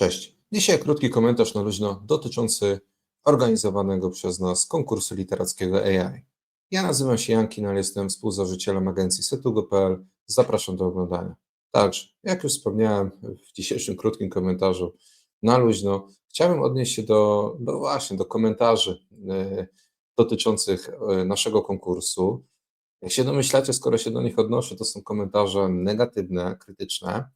Cześć. Dzisiaj krótki komentarz na luźno dotyczący organizowanego przez nas konkursu literackiego AI. Ja nazywam się Jankin, ale jestem współzałożycielem agencji setugo.pl. Zapraszam do oglądania. Także, jak już wspomniałem w dzisiejszym krótkim komentarzu na luźno, chciałbym odnieść się do, do właśnie do komentarzy e, dotyczących e, naszego konkursu. Jak się domyślacie, skoro się do nich odnoszę, to są komentarze negatywne, krytyczne.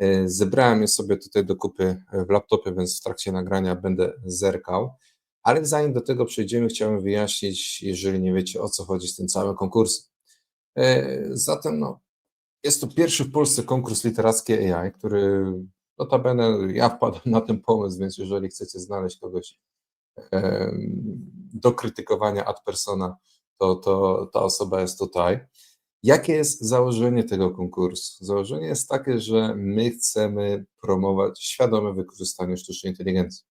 E, zebrałem je sobie tutaj do kupy w laptopie, więc w trakcie nagrania będę zerkał. Ale zanim do tego przejdziemy, chciałem wyjaśnić, jeżeli nie wiecie o co chodzi z tym całym konkursem. E, zatem no, jest to pierwszy w Polsce konkurs literacki AI, który notabene ja wpadłem na ten pomysł, więc jeżeli chcecie znaleźć kogoś do krytykowania ad persona, to, to ta osoba jest tutaj. Jakie jest założenie tego konkursu? Założenie jest takie, że my chcemy promować świadome wykorzystanie sztucznej inteligencji.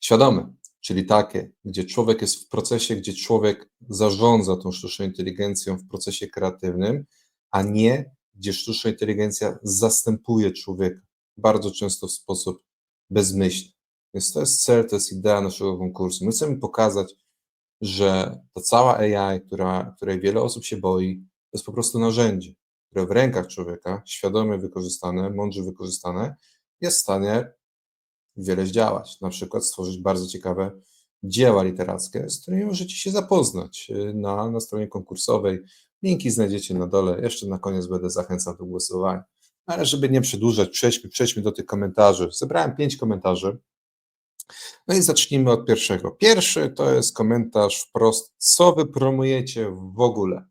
Świadome, czyli takie, gdzie człowiek jest w procesie, gdzie człowiek zarządza tą sztuczną inteligencją w procesie kreatywnym, a nie gdzie sztuczna inteligencja zastępuje człowieka, bardzo często w sposób bezmyślny. Więc to jest cel, to jest idea naszego konkursu. My chcemy pokazać, że ta cała AI, która, której wiele osób się boi, to jest po prostu narzędzie, które w rękach człowieka, świadomie wykorzystane, mądrze wykorzystane, jest w stanie wiele zdziałać. Na przykład stworzyć bardzo ciekawe dzieła literackie, z którymi możecie się zapoznać y, na, na stronie konkursowej. Linki znajdziecie na dole. Jeszcze na koniec będę zachęcał do głosowania. Ale żeby nie przedłużać, przejdźmy, przejdźmy do tych komentarzy. Zebrałem pięć komentarzy. No i zacznijmy od pierwszego. Pierwszy to jest komentarz wprost, co wy promujecie w ogóle?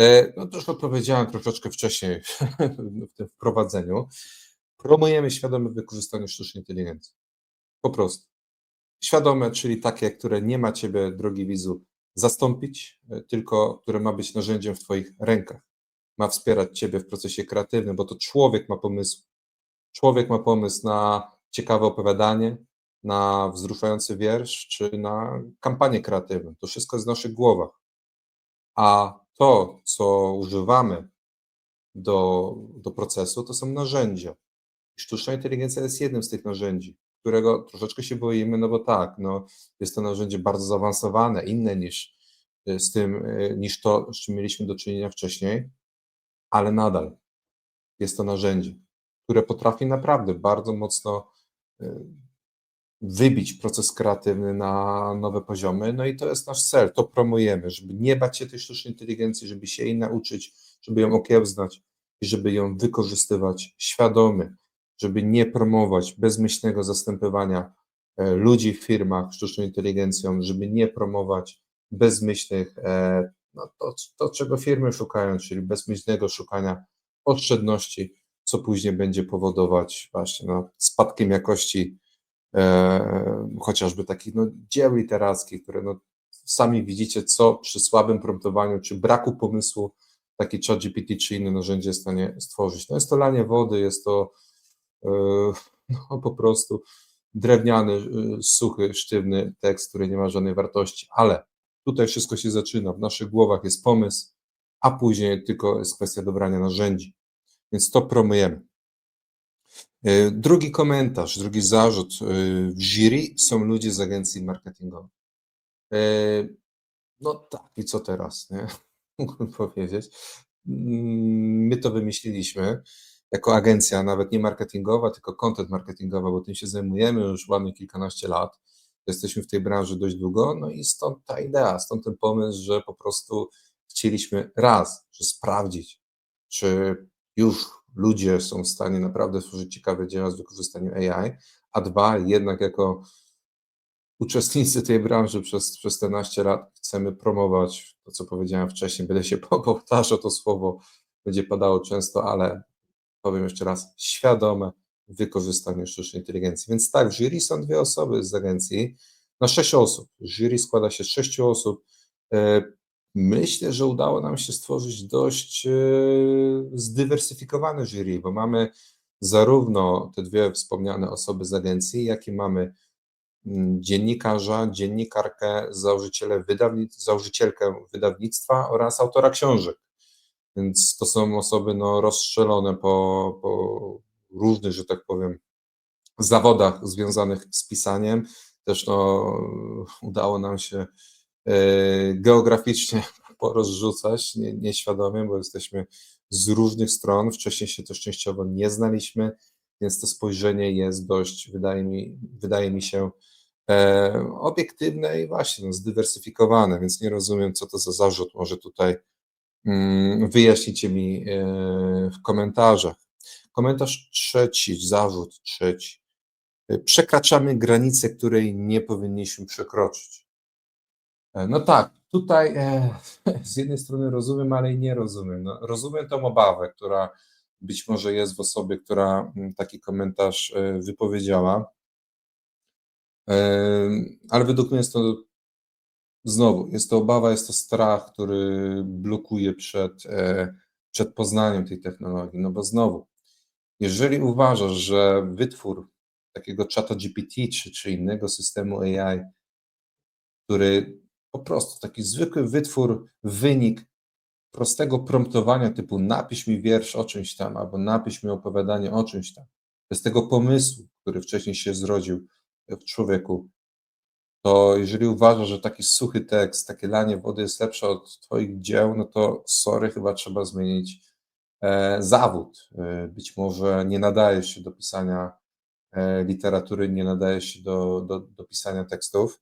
E, no to już odpowiedziałem troszeczkę wcześniej w tym wprowadzeniu. Promujemy świadome wykorzystanie sztucznej inteligencji. Po prostu. Świadome, czyli takie, które nie ma ciebie, drogi widzu, zastąpić, e, tylko które ma być narzędziem w twoich rękach. Ma wspierać ciebie w procesie kreatywnym, bo to człowiek ma pomysł. Człowiek ma pomysł na ciekawe opowiadanie, na wzruszający wiersz, czy na kampanię kreatywną. To wszystko jest w naszych głowach. A to, co używamy do, do procesu, to są narzędzia. Sztuczna inteligencja jest jednym z tych narzędzi, którego troszeczkę się boimy, no bo tak, no, jest to narzędzie bardzo zaawansowane, inne niż y, z tym, y, niż to, z czym mieliśmy do czynienia wcześniej, ale nadal jest to narzędzie, które potrafi naprawdę bardzo mocno y, wybić proces kreatywny na nowe poziomy. No i to jest nasz cel, to promujemy, żeby nie bać się tej sztucznej inteligencji, żeby się jej nauczyć, żeby ją okiełznać i żeby ją wykorzystywać świadomie, żeby nie promować bezmyślnego zastępowania e, ludzi w firmach sztuczną inteligencją, żeby nie promować bezmyślnych, e, no to, to czego firmy szukają, czyli bezmyślnego szukania oszczędności, co później będzie powodować właśnie no, spadkiem jakości chociażby takich no, dzieł literackich, które no, sami widzicie, co przy słabym promptowaniu czy braku pomysłu taki ChatGPT czy inne narzędzie jest w stanie stworzyć. No jest to lanie wody, jest to e, no, po prostu drewniany, e, suchy, sztywny tekst, który nie ma żadnej wartości, ale tutaj wszystko się zaczyna, w naszych głowach jest pomysł, a później tylko jest kwestia dobrania narzędzi. Więc to promujemy. E, drugi komentarz, drugi zarzut. E, w jury są ludzie z agencji marketingowej. E, no tak, i co teraz, nie? Mógłbym powiedzieć. Mm, my to wymyśliliśmy jako agencja, nawet nie marketingowa, tylko content marketingowa, bo tym się zajmujemy już ładnie kilkanaście lat. Jesteśmy w tej branży dość długo, no i stąd ta idea, stąd ten pomysł, że po prostu chcieliśmy raz, że sprawdzić, czy już ludzie są w stanie naprawdę stworzyć ciekawe dzieła z wykorzystaniem AI, a dwa, jednak jako uczestnicy tej branży przez, przez 14 lat chcemy promować to, co powiedziałem wcześniej, będę się powtarzał to słowo, będzie padało często, ale powiem jeszcze raz, świadome wykorzystanie sztucznej inteligencji. Więc tak, jury są dwie osoby z agencji, na sześć osób. Jury składa się z sześciu osób. Myślę, że udało nam się stworzyć dość e, zdywersyfikowane jury, bo mamy zarówno te dwie wspomniane osoby z agencji, jak i mamy mm, dziennikarza, dziennikarkę, założycielę założycielkę wydawnictwa oraz autora książek. Więc to są osoby no, rozstrzelone po, po różnych, że tak powiem, zawodach związanych z pisaniem. Też no, udało nam się geograficznie porozrzucać nie, nieświadomie, bo jesteśmy z różnych stron. Wcześniej się też częściowo nie znaliśmy, więc to spojrzenie jest dość, wydaje mi, wydaje mi się, e, obiektywne i właśnie no, zdywersyfikowane, więc nie rozumiem, co to za zarzut. Może tutaj mm, wyjaśnicie mi e, w komentarzach. Komentarz trzeci, zarzut trzeci. Przekraczamy granicę, której nie powinniśmy przekroczyć. E, No tak, tutaj e, z jednej strony rozumiem, ale i nie rozumiem. No, rozumiem tą obawę, która być może jest w osobie, która mm, taki komentarz e, wypowiedziała, E, ale według mnie jest to znowu, jest to obawa, jest to strach, który blokuje przed, e, przed poznaniem tej technologii. No bo znowu, jeżeli uważasz, że wytwór takiego czata GPT czy, czy innego systemu AI, który po prostu taki zwykły wytwór, wynik prostego promptowania typu napisz mi wiersz o czymś tam, albo napisz mi opowiadanie o czymś tam, bez tego pomysłu, który wcześniej się zrodził w człowieku, to jeżeli uważasz, że taki suchy tekst, takie lanie wody jest lepsze od twoich dzieł, no to sorry, chyba trzeba zmienić e, zawód. E, być może nie nadajesz się do pisania e, literatury, nie nadajesz się do, do, do pisania tekstów.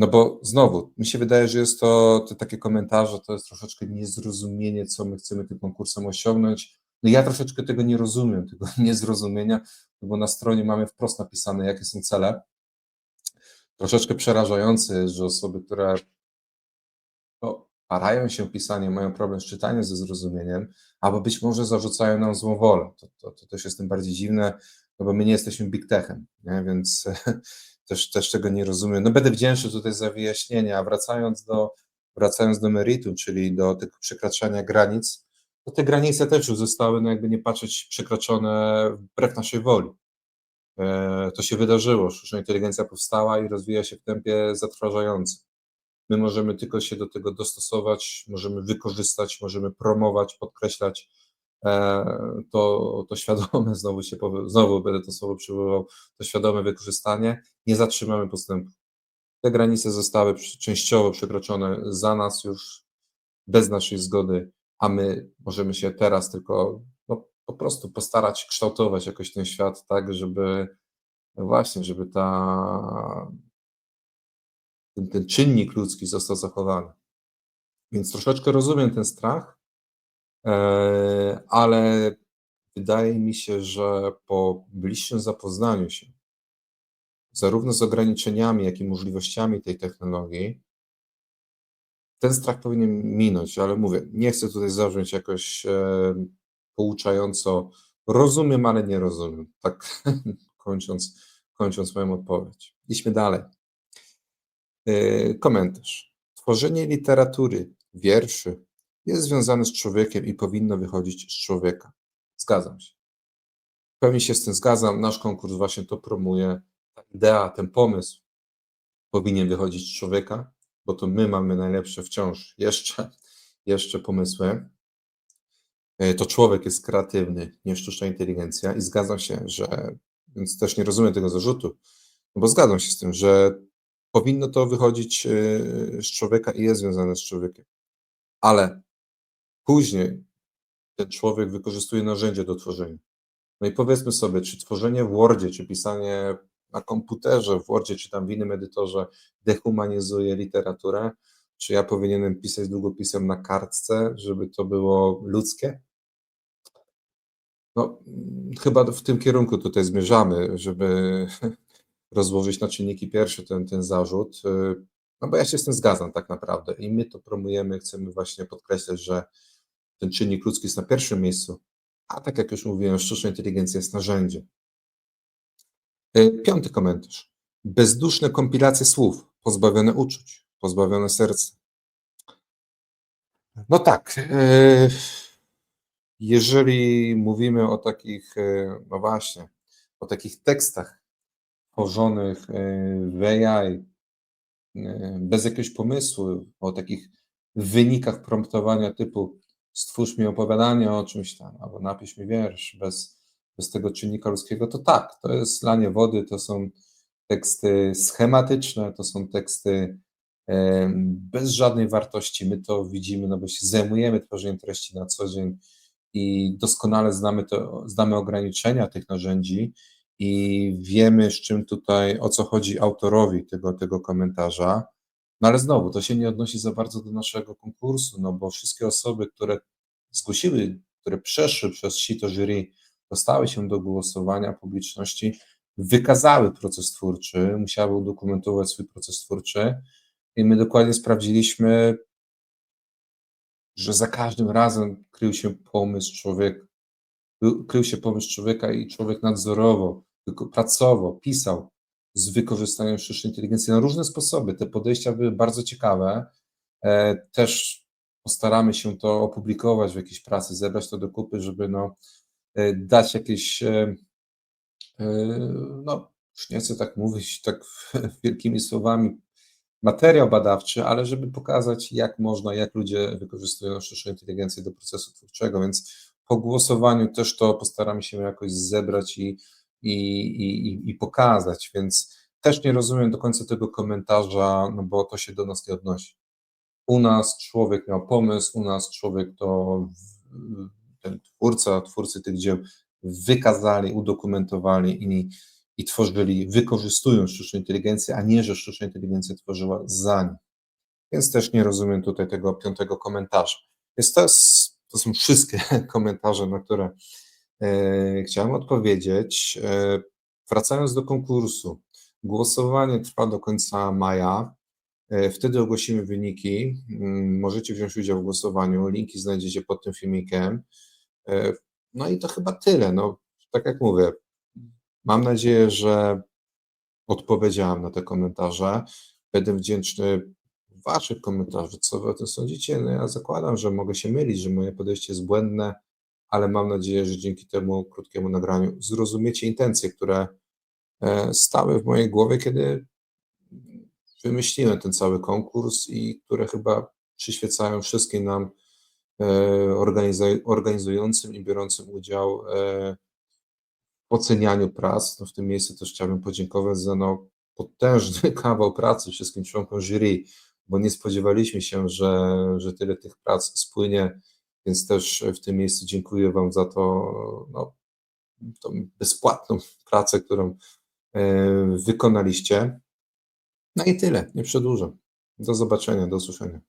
No bo znowu, mi się wydaje, że jest to, te takie komentarze, to jest troszeczkę niezrozumienie, co my chcemy tym konkursem osiągnąć. No ja troszeczkę tego nie rozumiem, tego niezrozumienia, no bo na stronie mamy wprost napisane, jakie są cele. Troszeczkę przerażające jest, że osoby, które no, parają się pisaniem, mają problem z czytaniem, ze zrozumieniem, albo być może zarzucają nam złą wolę. To, to, to też jest tym bardziej dziwne, no bo my nie jesteśmy big techem, nie? więc też, też tego nie rozumiem. No będę wdzięczny tutaj za wyjaśnienie, a wracając do, wracając do meritum, czyli do tego przekraczania granic, to te granice też już zostały, no jakby nie patrzeć, przekroczone wbrew naszej woli. E, To się wydarzyło, sztuczna inteligencja powstała i rozwija się w tempie zatrważającym. My możemy tylko się do tego dostosować, możemy wykorzystać, możemy promować, podkreślać to, to świadome, znowu się znowu będę to słowo przywoływał, to świadome wykorzystanie, nie zatrzymamy postępu. Te granice zostały częściowo przekroczone za nas już bez naszej zgody, a my możemy się teraz tylko no, po prostu postarać kształtować jakoś ten świat tak, żeby no właśnie, żeby ta, ten, ten czynnik ludzki został zachowany. Więc troszeczkę rozumiem ten strach, e, ale wydaje mi się, że po bliższym zapoznaniu się zarówno z ograniczeniami, jak i możliwościami tej technologii, ten strach powinien minąć, ale mówię, nie chcę tutaj zabrzmieć jakoś e, pouczająco, rozumiem, ale nie rozumiem. Tak kończąc, kończąc moją odpowiedź. Idźmy dalej. E, komentarz. Tworzenie literatury, wierszy jest związane z człowiekiem i powinno wychodzić z człowieka. Zgadzam się. W pełni się z tym zgadzam. Nasz konkurs właśnie to promuje. Ta idea, ten pomysł powinien wychodzić z człowieka, bo to my mamy najlepsze wciąż jeszcze, jeszcze pomysły. E, To człowiek jest kreatywny, nie sztuczna inteligencja i zgadzam się, że, więc też nie rozumiem tego zarzutu, bo zgadzam się z tym, że powinno to wychodzić e, z człowieka i jest związane z człowiekiem. Ale później ten człowiek wykorzystuje narzędzie do tworzenia. No i powiedzmy sobie, czy tworzenie w Wordzie, czy pisanie na komputerze w Wordzie, czy tam w innym edytorze dehumanizuje literaturę, czy ja powinienem pisać długopisem na kartce, żeby to było ludzkie? No, chyba w tym kierunku tutaj zmierzamy, żeby rozłożyć na czynniki pierwsze ten, ten zarzut. No bo ja się z tym zgadzam tak naprawdę i my to promujemy, chcemy właśnie podkreślać, że ten czynnik ludzki jest na pierwszym miejscu, a tak jak już mówiłem, sztuczna inteligencja jest narzędziem. Y, Piąty komentarz. Bezduszne kompilacje słów, pozbawione uczuć, pozbawione serca. No tak. y, Jeżeli mówimy o takich, y, no właśnie, o takich tekstach tworzonych w AI, bez jakiegoś pomysłu, o takich wynikach promptowania typu stwórz mi opowiadanie o czymś tam, albo napisz mi wiersz, bez, bez tego czynnika ludzkiego, to tak, to jest lanie wody, to są teksty schematyczne, to są teksty em, bez żadnej wartości. My to widzimy, no bo się zajmujemy tworzeniem treści na co dzień i doskonale znamy, to, znamy ograniczenia tych narzędzi i wiemy, z czym tutaj, o co chodzi autorowi tego, tego komentarza. No ale znowu, to się nie odnosi za bardzo do naszego konkursu, no bo wszystkie osoby, które zgłosiły, które przeszły przez sito jury, dostały się do głosowania publiczności, wykazały proces twórczy, musiały udokumentować swój proces twórczy i my dokładnie sprawdziliśmy, że za każdym razem krył się pomysł człowieka, krył się pomysł człowieka i człowiek nadzorował, tylko pracował, pisał z wykorzystaniem sztucznej inteligencji na różne sposoby. Te podejścia były bardzo ciekawe. E, Też postaramy się to opublikować w jakiejś pracy, zebrać to do kupy, żeby no, e, dać jakieś, e, no, już nie chcę tak mówić tak wielkimi słowami, materiał badawczy, ale żeby pokazać, jak można, jak ludzie wykorzystują sztuczną inteligencję do procesu twórczego, więc po głosowaniu też to postaramy się jakoś zebrać i, i, i, i pokazać, więc też nie rozumiem do końca tego komentarza, no bo to się do nas nie odnosi. U nas człowiek miał pomysł, u nas człowiek to ten twórca, twórcy tych dzieł wykazali, udokumentowali i, i tworzyli, wykorzystując sztuczną inteligencję, a nie, że sztuczna inteligencja tworzyła za nich. Więc też nie rozumiem tutaj tego piątego komentarza. Więc to, jest, to są wszystkie komentarze, na które chciałem odpowiedzieć. E, wracając do konkursu. Głosowanie trwa do końca maja. E, Wtedy ogłosimy wyniki. Mm, Możecie wziąć udział w głosowaniu. Linki znajdziecie pod tym filmikiem. E, No i to chyba tyle. No, tak jak mówię, mam nadzieję, że odpowiedziałem na te komentarze. Będę wdzięczny Waszych komentarzy, co Wy o tym sądzicie. No ja zakładam, że mogę się mylić, że moje podejście jest błędne, ale mam nadzieję, że dzięki temu krótkiemu nagraniu zrozumiecie intencje, które e, stały w mojej głowie, kiedy wymyśliłem ten cały konkurs i które chyba przyświecają wszystkim nam e, organizu- organizującym i biorącym udział e, w ocenianiu prac. No w tym miejscu też chciałbym podziękować za no, potężny kawał pracy wszystkim członkom jury, bo nie spodziewaliśmy się, że, że tyle tych prac spłynie, więc też w tym miejscu dziękuję Wam za to, no, tą bezpłatną pracę, którą e, wykonaliście. No i tyle, nie przedłużam. Do zobaczenia, do usłyszenia.